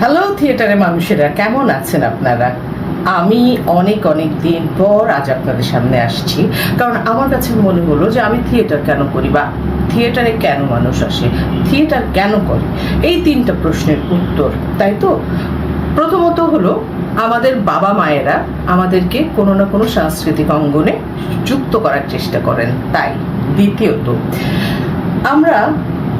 Hello থিয়েটারে মানুষেরা, কেমন আছেন আপনারা? আমি অনেক অনেক দিন পর আজ আপনাদের সামনে আসছি, কারণ আমার কাছে মনে হলো যে আমি থিয়েটার কেন করি বা থিয়েটারে কেন মানুষ আসে? থিয়েটার কেন করে? এই তিনটা প্রশ্নের উত্তর, তাই তো? প্রথমত হলো, আমাদের বাবা মায়েরা আমাদেরকে কোনো না কোনো সাংস্কৃতিক অঙ্গনে যুক্ত করার চেষ্টা করেন, তাই দ্বিতীয়ত, আমরা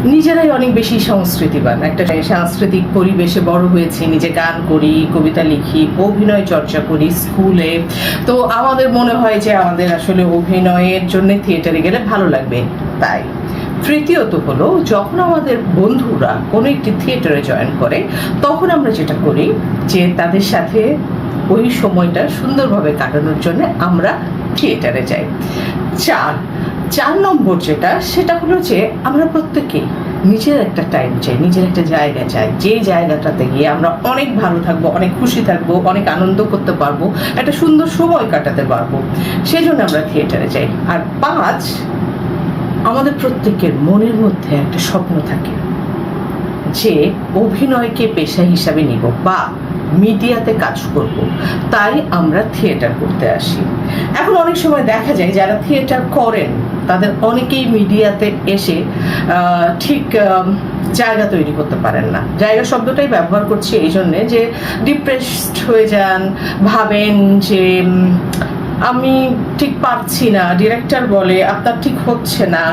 নিজেরাই অনেক বেশি সংস্কৃতিবান। একটা সাংস্কৃতিক পরিবেশে বড় হয়েছি, নিজে গান করি, কবিতা লিখি, অভিনয় চর্চা করি স্কুলে। তো আমাদের মনে হয় যে আমাদের আসলে অভিনয়ের জন্য থিয়েটারে গেলে ভালো লাগবে। তাই তৃতীয়ত হলো, যখন আমাদের বন্ধুরা কোনো একটি থিয়েটারে জয়েন করে, তখন আমরা যেটা করি যে তাদের সাথে ওই সময়টা সুন্দরভাবে কাটানোর জন্য আমরা থিয়েটারে যাই। চার চার নম্বর যেটা, সেটা হলো যে আমরা প্রত্যেকেই নিজের একটা টাইম চাই, নিজের একটা জায়গা চাই। যে জায়গাটাতে গিয়ে আমরা অনেক ভালো থাকব, অনেক খুশি থাকব, অনেক আনন্দ করতে পারব, একটা সুন্দর সময় কাটাতে পারব সেই জন্য আমরা থিয়েটারে যাই। আর পাঁচ, আমাদের প্রত্যেকের মনের মধ্যে একটা স্বপ্ন থাকে যে অভিনয়কে পেশা হিসাবে নিব বা মিডিয়াতে কাজ করব, তাই আমরা থিয়েটার করতে আসি। এখন অনেক সময় দেখা যায় যারা থিয়েটার করেন তাদের অনেকেই মিডিয়াতে এসে ঠিক জায়গা তৈরি করতে পারেন না। জায়গা শব্দটাই ব্যবহার করছি এই জন্যে যে ডিপ্রেসড হয়ে যান, ভাবেন যে আমি ঠিক পারছি না ডিরেক্টর বলে আপনার ঠিক হচ্ছে না।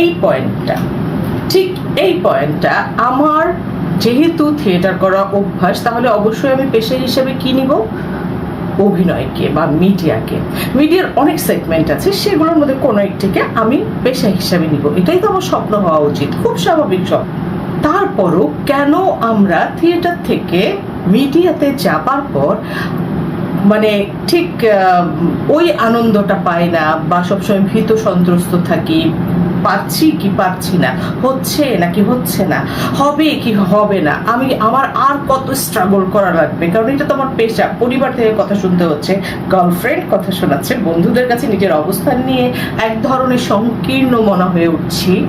এই পয়েন্টটা, ঠিক এই পয়েন্টটা আমার যেহেতু থিয়েটার করা অভ্যাস, তাহলে অবশ্যই আমি পেশা হিসেবে কি নিব? অভিনয়কে বা মিডিয়াকে। মিডিয়ার অনেক সেগমেন্ট আছে, সেগুলোর মধ্যে কোনো একটিকে আমি পেশা হিসাবে নিব। এটাই তো আমার স্বপ্ন হওয়া উচিত, খুব স্বাভাবিক স্বপ্ন। তারপরও কেন আমরা থিয়েটার থেকে মিডিয়াতে যাবার পর মানে ঠিক ওই আনন্দটা পাই না বা সবসময় ভীত সন্ত্রস্ত থাকি পাচ্ছি কি পাচ্ছি না? হচ্ছে নাকি হচ্ছে না? হবে কি হবে না? আমি, আমার আর কত স্ট্রাগল করা লাগবে? কারণ এটা তো আমার পেশা। পরিবার থেকে কথা শুনতে হচ্ছে গার্লফ্রেন্ড কথা শোনাচ্ছে, বন্ধুদের কাছে নিজের অবস্থান নিয়ে এক ধরনের সংকীর্ণ মনে হয়ে উঠছি।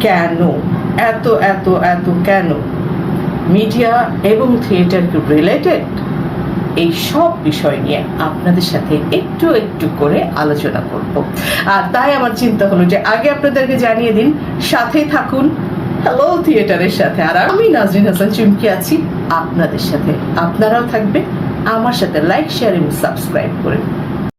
কেন? এত এত এত কেন? মিডিয়া এবং থিয়েটার রিলেটেড এই সব বিষয় নিয়ে আপনাদের সাথে একটু একটু করে আলোচনা করব। আর তাই আমার চিন্তা হলো যে আগে আপনাদেরকে জানিয়ে দিন সাথে থাকুন হ্যালো থিয়েটারের সাথে। আর আমি নাজরিন হাসান চুমকি আছি, আপনাদের সাথে। আপনারাও থাকবেন, আমার সাথে লাইক শেয়ার এবং সাবস্ক্রাইব করে